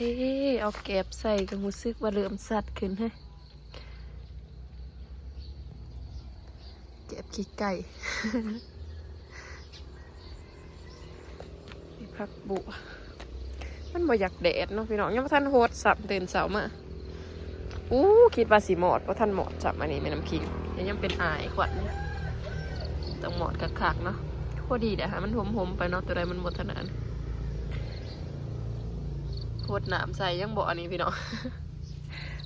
ด้เอาแก็บใส่ก็รู้สึกว่าเริ่มสัดขึ้นให้แก็บขี้ไก่นี่ผักบุมันบ่อยากแดดเนาะพี่น้องยังบ่ทันโฮดสับตื่นเสามาอู้คิดว่าสิหมอดบ่ทันหมอดสับอันนี้แม่น้ำคิงยังยังเป็นอายกว่าเนี่ยต้องหมอดคักๆเนาะพอดีเดี๋ยวให้มันหอมๆไปเนาะตัวใดมันบ่ถนัด โฮดหนามใส่ยังบอกอันนี้พี่น้อง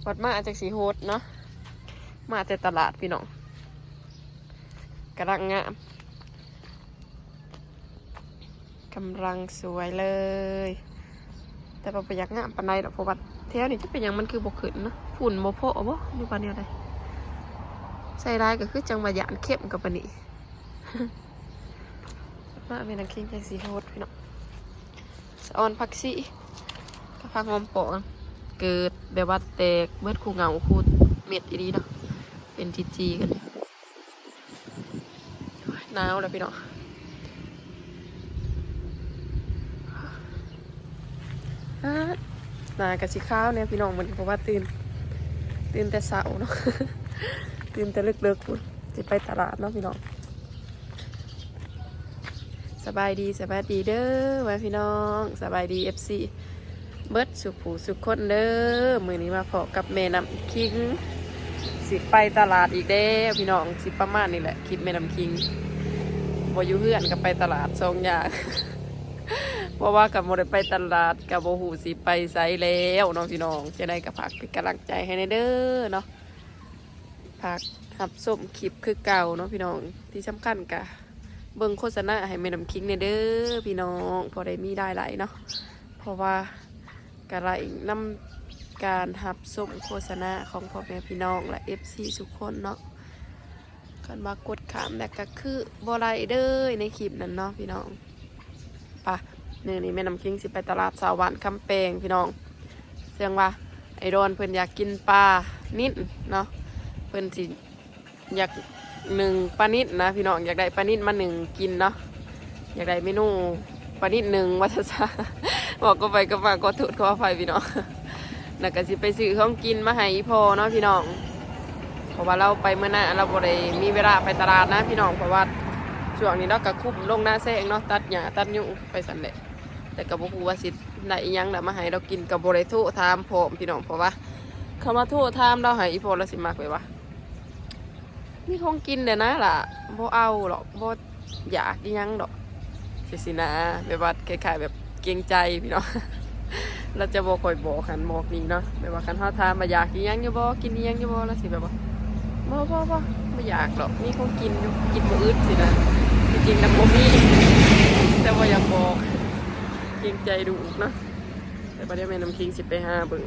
วัดมาจากสีโฮดเนาะมาแต่ตลาดพี่น้องกำลังงามกำลังสวยเลย แต่ปไปอยากงามปานใดดอกเพราะว่าแถวนี้จะเป็นยังมันคือบกขึ้นเนาะฝุ่นโมโพะบ่หรือปานเดียวใดใส่ได้ก็คือจังหวะยานเข้มกับปานนี้มาเป็นนังคิงจกสีโฮดพี่น้องสะออนผักซีถ้า พักงอมปองเกิดแบบว่าแตกเบิดคู่เหงาคู่เม็ดอีดีเนาะเป็นจีจีกันหนาวแล้วพี่เนาะอ่าหนากะสิข้าวเนี่ยพี่น้องมันเพราะว่าตื่น ตื่นแต่เสาเนาะตื่นแต่เลิกๆคุณจะไปตลาดเนาะพี่น้องสบายดีสบายดีเด้อไว้พี่น้อง สบายดีเอฟซี เบิดสุขผูสุขคนเด้อมือนี้มาพอกับแม่น้ำคิง สิไปตลาดอีกเด้อพี่น้องสิประมาณนี่แหละคลิปแม่น้ำคิงบอยู่เพื่อนกับไปตลาดสองอย่างเพราะว่ากับโมได้ไปตลาดกับโบหูสิไปไซแล้วน้องพี่น้องจะได้กับผักเป็นกำลังใจให้ในเด้อเนาะผักหับส้มคลิปคือเก่าเนาะพี่น้องที่สำคัญกะเบิ่งโฆษณาให้แม่น้ำคิงในเด้อพี่น้อง พอได้มีได้หลายเนาะเพราะว่า กระไรนำการหับส่งโฆษณาของพ่อแม่พี่น้องและ FC ทุกคนเนาะกันมากดขามแต่ก็คือบอไรเด้อในคลิปนั้นเนาะพี่น้องปะเนี่ยนี่แม่น้ำคิงสิไปตลาดสาวหวานคำแปงพี่น้องเสียงว่าไอโดนเพิ่นอยากกินปลานิดเนาะเพิ่นสิอยากหนึ่งปลานิดนะพี่น้องอยากได้ปลานิดมาหนึ่งกินเนาะอยากได้เมนูปลานิดหนึ่งวัชชา บอกก็ไปก็มาก็ถูดก็ไฟพี่น้องนักก็สิไปซื้อของกินมาให้อีพอเนาะพี่น้องเพราะว่าเราไปเมื่อหน้าเราบ่ได้มีเวลาไปตลาดนะพี่น้องเพราะว่าช่วงนี้เราก็คุมลงหน้าแซงเนาะตัดหญ้าตัดยุงไปสั่นแหละแต่ก็บ่ฮู้ว่าสิได้อิหยังน่ะมาให้เรากินก็บ่ได้โทรถามพร้อมพี่น้องเพราะว่าเขามาโทรถามเราให้อีพอเราสิมักไว้ว่ามีของกินเด้นะล่ะบ่เอาหรอกบ่อยากอิหยังดอกสิสินะแบบว่าคล้ายๆแบบ เกรงใจพี่น้องเราจะบอกคอยบอกขันบอกนี่เนาะแบบว่าขันทอดทานมาอยากกินยังอยู่บ่กินยังอยู่บ่แล้วสิแบบว่าบ่บ่บ่ไม่อยากหรอกมีของกินอยู่กินบ่อึดสินะจริงๆนะบ่มีแต่ว่าอยากบอกเกรงใจดูเนาะแต่ประเดี๋ยวแม่น้ำคิงสิไปหาเบิ่ง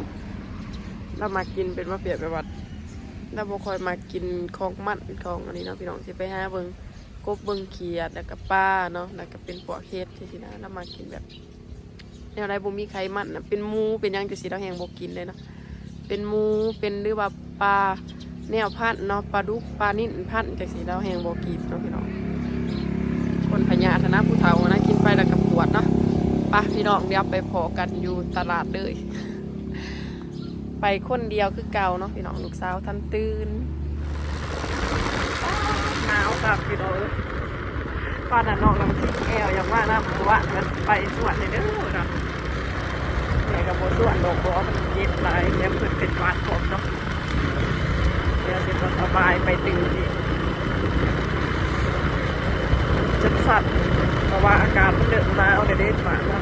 เรามากินเป็นมาเปรียบแบบว่าเราบ่คอยมากินของมันของอันนี้เนาะพี่น้องสิไปหาเบิ่งกบเบิ่งเขียดแล้วก็ปลาเนาะแล้วก็เป็นปลวกเฮ็ดที่สินะเรามากินแบบ แนวไรบ่มีไขมันนะเป็นหมูเป็นหยังจะสีเราแหงบ่กินเลยเนาะเป็นหมูเป็นหรือว่าปลาแนวพันธุ์เนาะปลาดุกปลานิ่นพันจากสีเราแหงบ่กินเนาะพี่น้องคนพญาธนะผู้เฒ่านะกินไปแล้วกับปวดเนาะไปพี่น้องเดี๋ยวไปพอกันอยู่ตลาดเลยไปคนเดียวคือเก่าเนาะพี่น้องลูกสาวทันตื่นหนาวกับพี่น้อง ป้าน่ะน้องน้ำพริกแอวอย่างว่าน้ำตัวมันไปสวนเลยเด้อเนาะแต่กับโบสวนดอกบัวมันเย็นหลายแล้วเพิ่นเป็นหวานผมเนาะเดี๋ยวจะสบายไปตื่นดีจัดสัตว์เพราะว่าอากาศมันเดินมาเอาแต่เด็ดมาแล้ว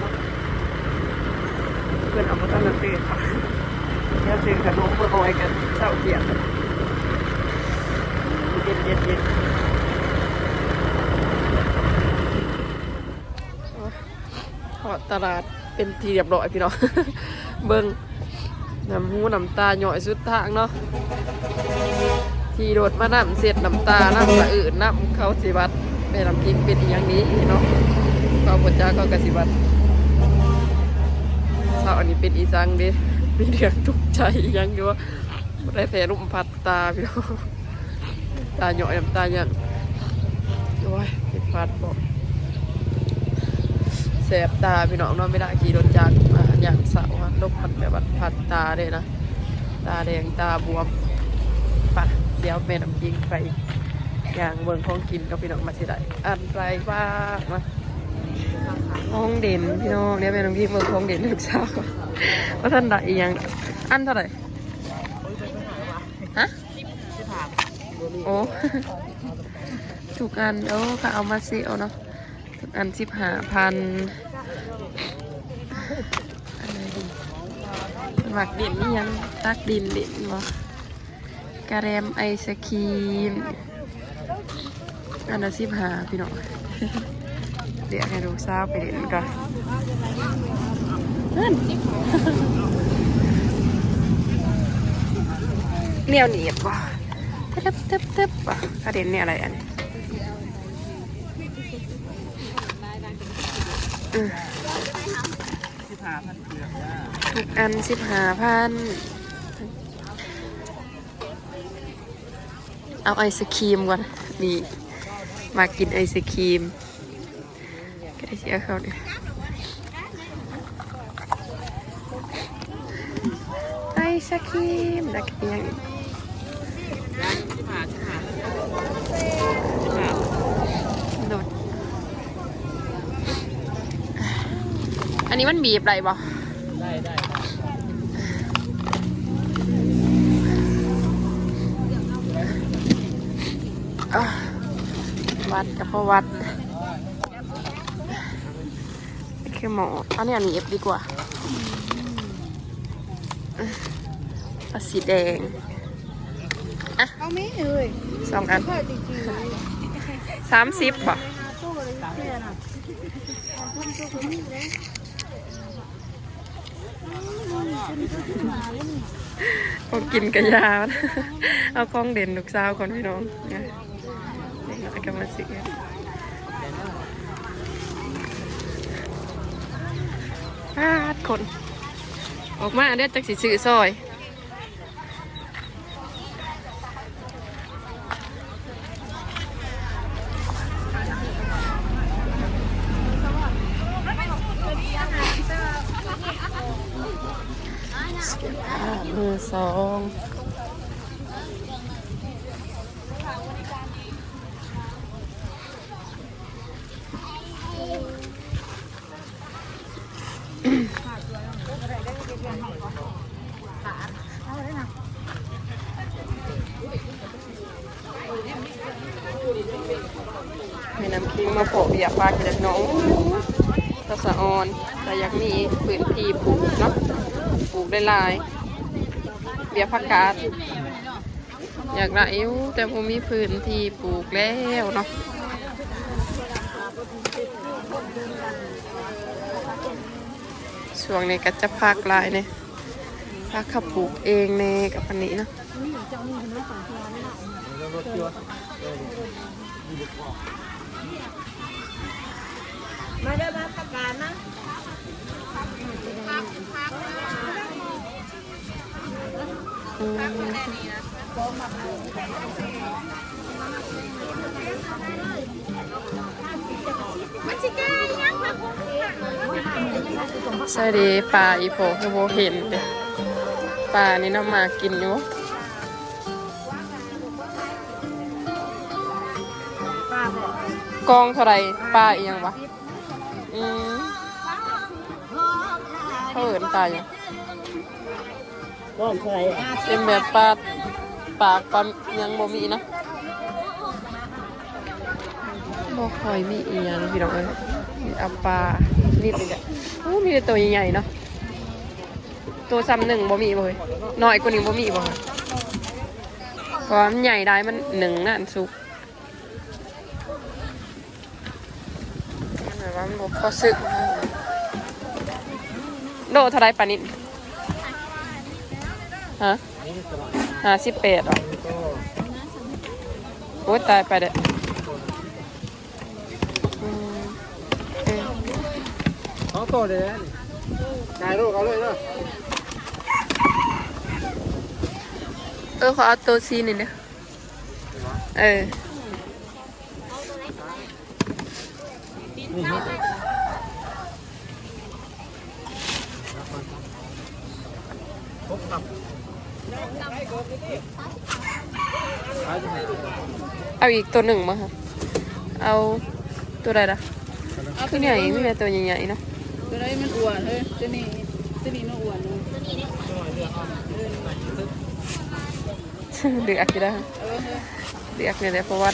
เพื่อนเอามาตั้งแต่ตื่นเดี๋ยวซื้อขนมเพื่อเอาไว้กันเช้าเที่ยงเย็นเย็นเย็น พาะตลาดเป็นทีเรียบร้อยพี่น้อง เบิ้งน้ำหูน้ำตาหน่อยสุดทางเนาะที่โดดมาน้ำเสร็จน้ำตาน้ำสะอื่นน้ำเขาสิบัดแม่น้ำพริกเป็นอหย่างนี้เนาะเขาปวดจ้าเขากสิบัดเช้าอันนี้เป็นอีสังดิมีเดือดทุกใจหยังอยู่ว่าได้แผลลุมพัดตาพี่น้องตาหน่อยน้ำตาอย่างโอ้ยเป็นพัดบอก สบตาพี่น้องเนอนไม่ได้ขี่รถจักรมาอย่างเสาร์อะลบมันแบบว่าผัดตาเลยนะ ตาแดงตาบวมไปะเดี๋ยวแม่น้ำกิ้งไปอย่างเบิ่งของกินก็พี่น้องมาสิได้อันไรบ้างมาห้องเด่นพี่น้องเดี๋ยวแม่น้ำกิ้งเบิ่งของเด่นลูกสาวว่าท่านได้อีหยังอันเท่าไหร่ฮะโอ้ถูกอันโอ้ค่ะเอามาสิเอาเนาะถูก อันสิบห้าพันอะไรดีหมักดินนี่ยังตักดินดินบ่กระแรมไอศครีมอันละสิบห้าพี่น้องเดี๋ยวให้ลูกสาไปเล่นก่อนนั่นเนียวหนีบว่ะทึบทึบทึบว่ะกระเด็นเนี่ยอะไรอันนี้ อืมที่พาพันเกลือจ้าทุกอันสิบห้าพัน เอาไอศครีมก่อน นี่ มากินไอศครีมก็ได้เสียเขาเนี่ยไอศครีมแล้วก็ยังอีก ที่พาที่พา โดดอั นนี้มันบีบอะไรบ่ได้ได้อะวัดกับพ่อวัดนี่คือหมออันนี้อันนี้เอฟดีกว่าเอาสีแดงเอาไม่เอ่ยสองอันเพื่อจริงสามสิบบ่ๆตู้เลยเพื่อนอะทำตู้คนนี้เลย พอกินกระยาเอาคล้องเด่นลูกสาวคนพี่น้องเนี่ยเด็กน้อยก็มาสิพาดคน ออกมาเด็ดจักสีสื่อซอย มือสองมีน้ำคิง สียปลากินแล้วน้องตะสะออน แต่อยากมีพื้นที่ปลูกเนาะปลูกได้หลายเบียผักกาดอยากได้อยู่แต่ผมมีพื้นที่ปลูกแล้วเนาะช่วงนี้ก็จะพักลายเนี่ยพักขับปลูกเองในกับอันนี้เนาะ มาได้มาประกาศนะอืมใช่ดีปลาอีโพคือโบเห็นเด้ปลานี่น้ำมากินอยู่ป้าบอกองเท่าไรปลาอียังวะ อืมเขาเอินปลาอย่างก้อนใครเป็นแบบปลาปากปลายังบ่มีนะบ่ค่อยมีอีหยังพี่น้องเอ้ยมีเอาปลานิดนึงอะโอ้มีแต่ตัวใหญ่ๆเนาะตัวซ้ำหนึ่งบ่มีบ่เลยน้อยกว่านี้บ่มีบ่คะเพราะว่ามันใหญ่ได้มันหนึ่งนั่นสุก มันแบบว่ามันบ่พอสึกโลเท่าไรปลานิดฮะนี่สมัครห้าสิบแปดอะก็โอ้ยตายไปเด้ออืมเออเขาโตเลยนะนายลูกเอาเลยเนาะเออขอเอาตัวซีหนึ่งเด้อเออ นี่นี่เอาจะไหนเอาอีกตัวหนึ่งมาค่ะ เอาตัวใดล่ะคือใหญ่ไม่ใช่ตัวใหญ่ๆเนาะตัวนี้มันอ้วนเฮ้ยตัวนี้ตัวนี้มันอ้วนเลยเดือกอยู่แล้วเออเฮ้ยเดือกเนี่ยแหละเพราะว่า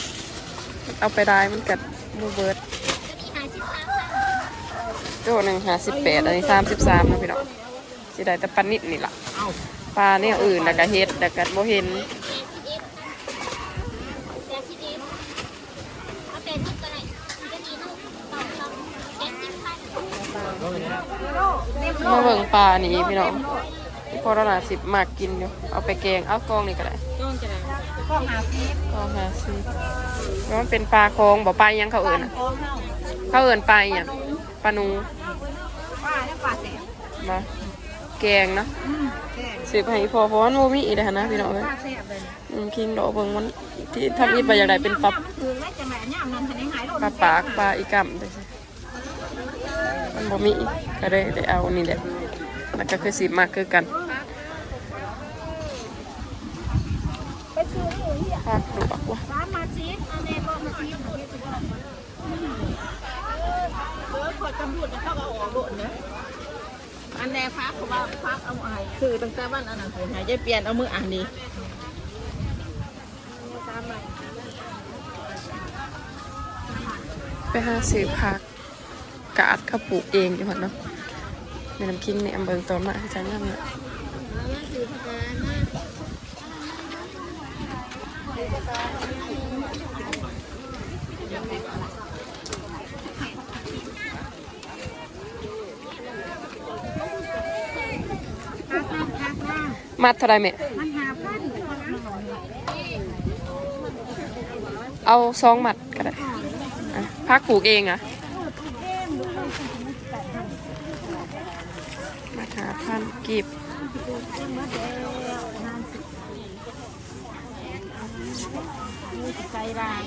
เอาไปได้มันกัดมูเบิร์ด ตัวหนึ่งหาสิบแปดอันนี้สามสิบสามนะพี่น้องสิได้แต่ปลานิดนี่ล่ะปลาเนี่ยอื่นแล้วก็เฮ็ดแล้วก็บ่เห็นมาเบิ่งปลานี่พี่น้องพอเราหนาสิบมากกินอยู่เอาไปแกงเอากองนี่ก็ได้ต้องจะไหนข้อหาฟีกองหาสิแล้วมันเป็นปลาคองบ่ปลายังเขาเอิญอะเขาเอิญปลาอิหยังานูป้าเนี่ยป้าแสบมาแกงเนาะอืมแสบสิบให้พอเพราะว่ามันบ่มีอีกแล้วนะพี่น้องเอ้ยป้าแสบเลยอืมคิงดอกเบิ่งมันที่ทำอีกไปอย่างไรเป็นปลาคือแม่จะแม่ย่ามนั้นทันได้หายโรคปลาปากปลาอีกัมจังซี่มันบ่มีก็ได้ได้เอานี่แหละแล้วก็คือสิมากคือกันไปซื้อนี่ที่ภาคดูปักว่าร้านมาชีสอันนี้บอกมาชีสเออขอ ตำรวจจะเข้าเอาออกโดดนะอันแรกพักเพราะว่าพักเอาไอ้คือตั้งแต่วันอันนั้นหายใจเปลี่ยนเอามืออ่านดีไปหาซื้อผักกาดเขาปลูกเองอยู่หั่นเนาะแม่น้ำคิงในอำเภอตอนมาให้จังงามเนา มัดเท่าไรแม่มันหาพันเอาซองมัดก็ได้อะพักปลูกเองเหรอะมาหาพันกีบใจร้าย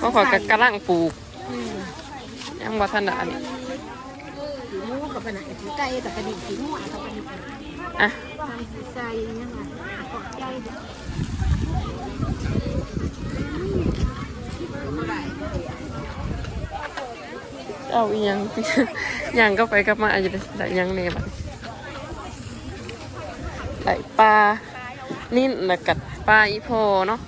ก็ขอยกกระลังปลูกยังบ่ทันได้อันนี้สีมูกับปะไหนสีไก่แต่กระดิ่งสีม่วงกับกระดิ่ง อะสีใจยังไงกอดใจเด็กเอาอีหยังยังก็ไปกลับมาอาจจะได้ยังเนบัดได้ปลานิ่นแล้วกัดปลาอีโพเนาะ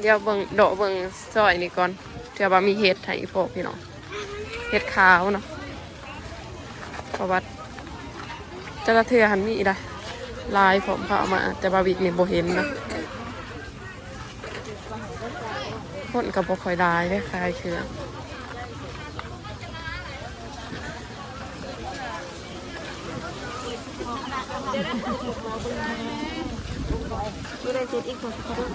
เดี๋ยวเบิ่งโดเบิ่งซอยนี่ก่อนเดี๋ยวว่ามีเห็ดให้อีโพพี่น้อง เห็ดขาวเนาะเพระว่าเจ้าละเทือหันมีอีได้ลายผมเขาเอามา แต่บาวิกนี่บ่เห็นนะคนกับบ่ค่อยได้ได้คลายเครื่องไม่ได้เซ็ตอีกคนเขาด้วย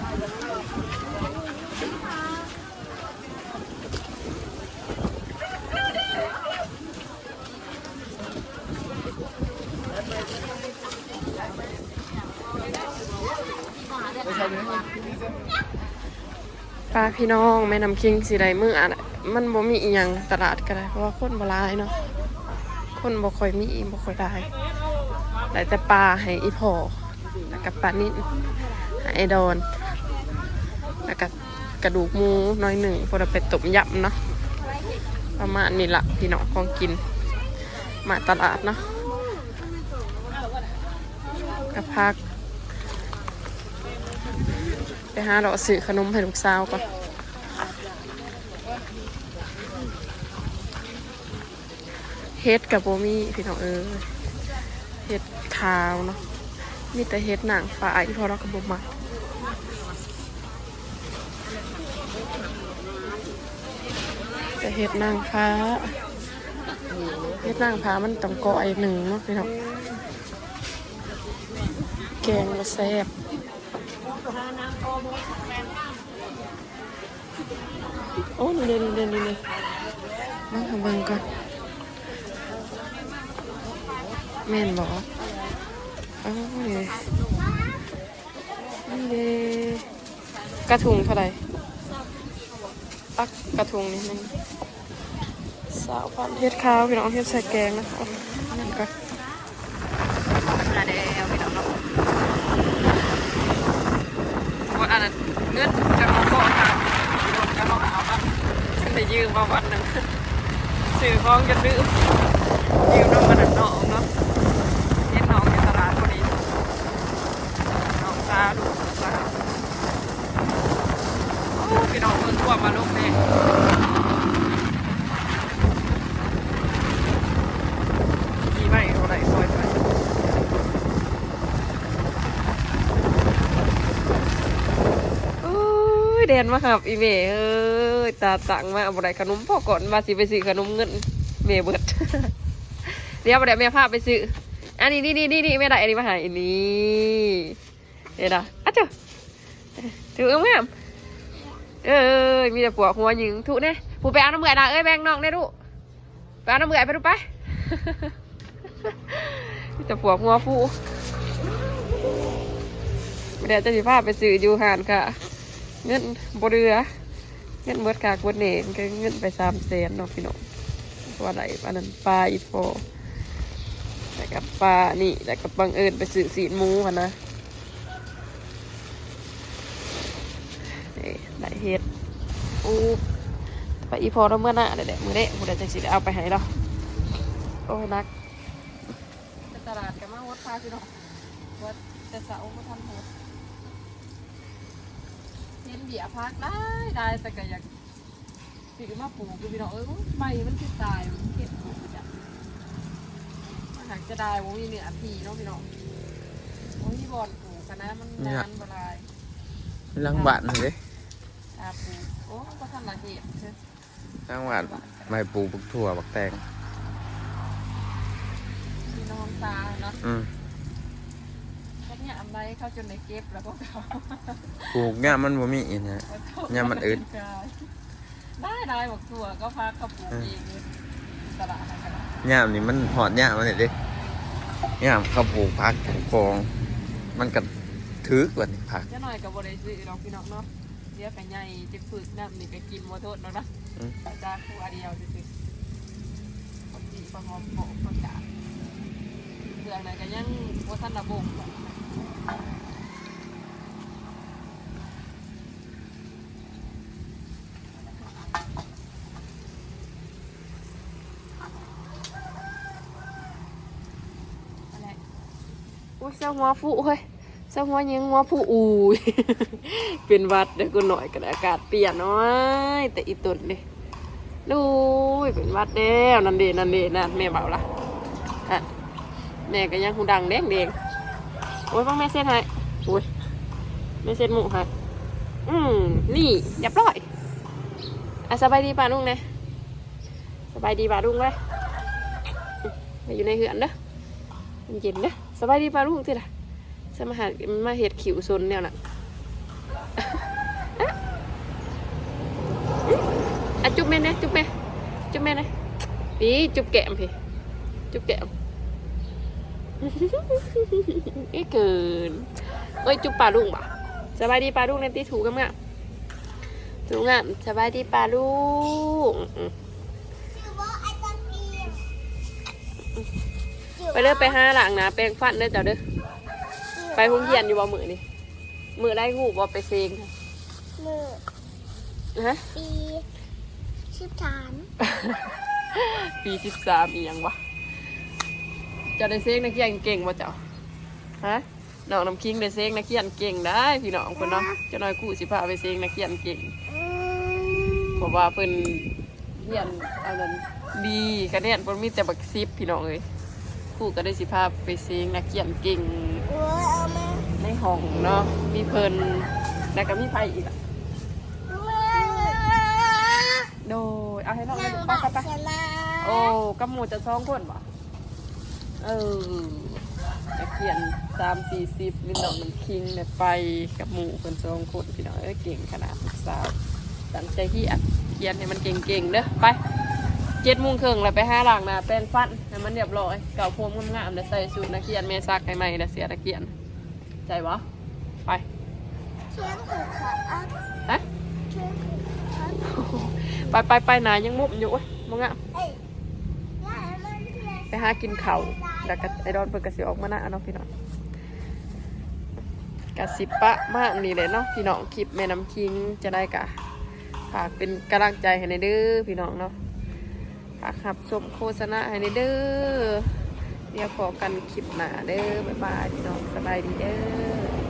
ปลาพี่น้องแม่น้ำคิงสีใดมืออะมันบ่มีอีหยังตลาดก็ได้เพราะว่าคนบ่ลายเนาะคนบ่ค่อยมีบ่ค่อยได้ได้แต่ปลาให้อีพ่อแล้วก็ปลานิ่นให้ไอดอนแล้วก็กระดูกหมูน้อยหนึ่งพอเราไปต้มยำเนาะประมาณนี้ละพี่น้องของกิน มาตลาดเนาะกับพัก ไปหาเราซื้อขนมให้ลูกสาวก่อนเฮ็ดกับโบมี่พี่น้องเออเฮ็ดขาวเนาะมีแต่เฮ็ดหนังฟ้าอีพอเรากับโบมาแต่เฮ็ดนางฟ้าเฮ็ดนางฟ้ามันต้องก่อไอหนึ่งเนาะพี่น้องแกงมาแซ่บ โอ้นี่เด่นเด่นนี่เลยนั่งทำเบิ่งก่อนแม่นบอกอ๋อนี่เลยนี่เลยกระทุงเท่าไหร่ปักกระทุงนิดนึงสาวพันเฮ็ดข้าวพี่น้องเฮ็ดใส่แกงนะคะนั่นก่อน งินจะมาโกะค่ะรถจะมาเอาบ้างฉันได้ยืมมาวันหนึ่ง ซื้อของจะดื้อยืมน้องมันน้องเนาะเห็นน้องในตลาดพอดีน้องซาดูซาโอ้พี่น้องเพิ่งทั่วมาลูกเนี่ยขี่ไม่เอาไรซอยไปโอ้ยแดนมาครับอีเมเอ้ ตาตังมาเอาอะไรขนมพ่อก่อนมาสิไปซื้อขนมเงินเมเบิดเดี๋ยวเดี๋ยวแม่พาไปซื้ออันนี้นี่นี่นี่นี่แม่ได้อันนี้มาหาอันนี้เดี๋ยวนะอะเจ้าถือเอาแม่เอ้ยมีแต่ปวกหัวหยิงถูกเนี่ยผู้ไปเอาน้ำเบื่อนะเอ้ยแบงน้องได้ดูไปเอาน้ำเบื่อไปดูไปมีแต่ปวกหัวผู้เดี๋ยวจะสิพาไปซื้ออยู่หานค่ะ เงินบเรือ เงินเบิดกากบดเนนก็เงินไปสามแสนเนาะพี่น้องว่าไรอันนั้นปลาอีโฟแต่กับปลานี่แต่กับบังเอิญไปซื้อสีนมูค่ะนะนี่ได้เห็ดอูไปอีโฟแล้วเมื่อหน้าเดี๋ยวๆมือเด้มือเดี๋ยวจะสิได้เอาไปให้เราโอ้นักไปตลาดกันมาวัดพาพี่น้องวัดแต่เสาร์มาทำหัว ห็นเบียพักได้ได้แต่ก็อยากถือมาปลูกคือพี่น้องเอ้ยใบมันคือตายมันเก็บปลูกจ้ะมันหากจะได้ว่ามีเนื้อผีเนาะพี่น้องว่ามีบอลปลูกกันนะมันนานบลายหลังบ้านเลยตาปลูกโอ้ก็ทำละเหตุเช่นหลังบ้านไม่ปลูกบักถั่วบักแตงพี่น้องตาเนาะอืมก็เนี่ ยอันใดเขาจนในเก็บแล้วก็เขาปลูกเนี่ยมันบ่มีอีนะเนี่ยมันอึดได้ได้บอกถั่วก็พักเขาปลูกเองเลยตลาดนันกันนะย่ามนี่มันหอดย่ามมันนี่เด้ย่ามเขาปลูกผักปลูกฟอง มันก็ถือกว่านี่ผักเจ้าหน่อยกับบริสุทธิ์เราพี่น้องเนาะเดี๋ยวกันใหญ่จะฝึกน้ำนี่ก็กินมาโทษเนาะนะอืมแต่จ้าคู่อันเดียวจะฝึกคนดีประหอมโปะประกาศเรื่องนั้นก็ยังว่าท่านระบบ อะไรอุ้ยเจ้าหัวฟูเฮ้ยเจ้าหัวยังหัวฟูอูย เป็นวัดเดี๋ยวกูหน่อยกันอากาศเปลี่ยนน้อยแต่อีตุนดิดูเป็นวัดแล้วนั่นเดนั่นเดนั่นแม่เบาละอะแม่ก็ยังหูดังแดงแดง โอ้ยพ่อแม่เส้นให้โอ้ยแม่เส้นหมูให้อืมนี่เรียบร้อยอะสบายดีป่าลุงเนี่ยสบายดีป่าลุงเลยไปอยู่ในเหือนเด้อมันเย็นเด้อสบายดีป่าลุงที่ละจะมาหามาเห็ดขิวซนเนี่ยน่ะอะจุ๊บแม่นะจุ๊บแม่จุ๊บแม่นะพี่จุ๊บแก้มพี่จุ๊บแก้ม ไอ้เกินเอ้ยจุ๊บปลาลุงป่ะสบายดีปลาลุงในตีถูกกันมั้ยถูกอะสบายดีปลาลุงอืมไปเลิกไปห้าหลังนะแปรงฟันเด้อเจ้าเด้อไปหุ้งเฮียนอยู่บ่มือนี่มือได้หูบ่ไปเซงมือฮะปีชิบฐานปีสิบสามอีหยังวะเจะได้เซ็กนักเรียนเก่งวะเจ้าฮะน้องน้ำคิงได้เซ็กนักเรียนเก่งได้พี่น้องคนเนาะจ้าน้อยกู้สิพาไปเซ็กนักเรียนเก่งเพราะว่าเพิ่นเรียนอันนั้นดีคะแนนเพิ่นมีแต่บักซิบพี่น้องเอ้ยคู่ก็ได้สิพาไปเซ็กนักเรียนเก่งในห้องเนาะมีเพิ่นแล้วก็มีไผอีกอะโดยเอาให้น้องไปนั่งไปบักไปะโอ้กับหมูจะสองคนบ่ เออจะเขียนสามสี่สิบนี่น้องมันคิงเนี่ยไปกับหมูคนสองคนพี่น้องเอ้ยเก่งขนาดลูกสาวตั้งใจที่อัดเขียนให้มันเก่งๆเด้อไปเจ็ดโมงครึ่งแล้วไปห้าหลังนะแปรงฟันให้มันเรียบร้อยเก่าพวงงามๆแล้วใส่สูทนักเขียนเมซักให้ใหม่แล้วเสียนักเขียนใจวะไปเชียงคือขาอัพฮะเชียงคือขาอัพไปไปไปหนายังมุบอยู่เว้ยมงอะ เอ้ยย่ามันเรียน ไปหากินเขาแล้วก็ไอดอนเปิดกระสีออกมาหน้าเนาะพี่น้องกะสิปะมากนี่เลยเนาะพี่น้องคลิปแม่น้ำคิงจะได้กะฝากเป็นกำลังใจให้ในเด้อพี่น้องเนาะฝากขับชมโฆษณาให้ในเด้อเดี๋ยวพอกันคลิปหนาเด้อบ๊ายบายพี่น้องสบายดีเด้อ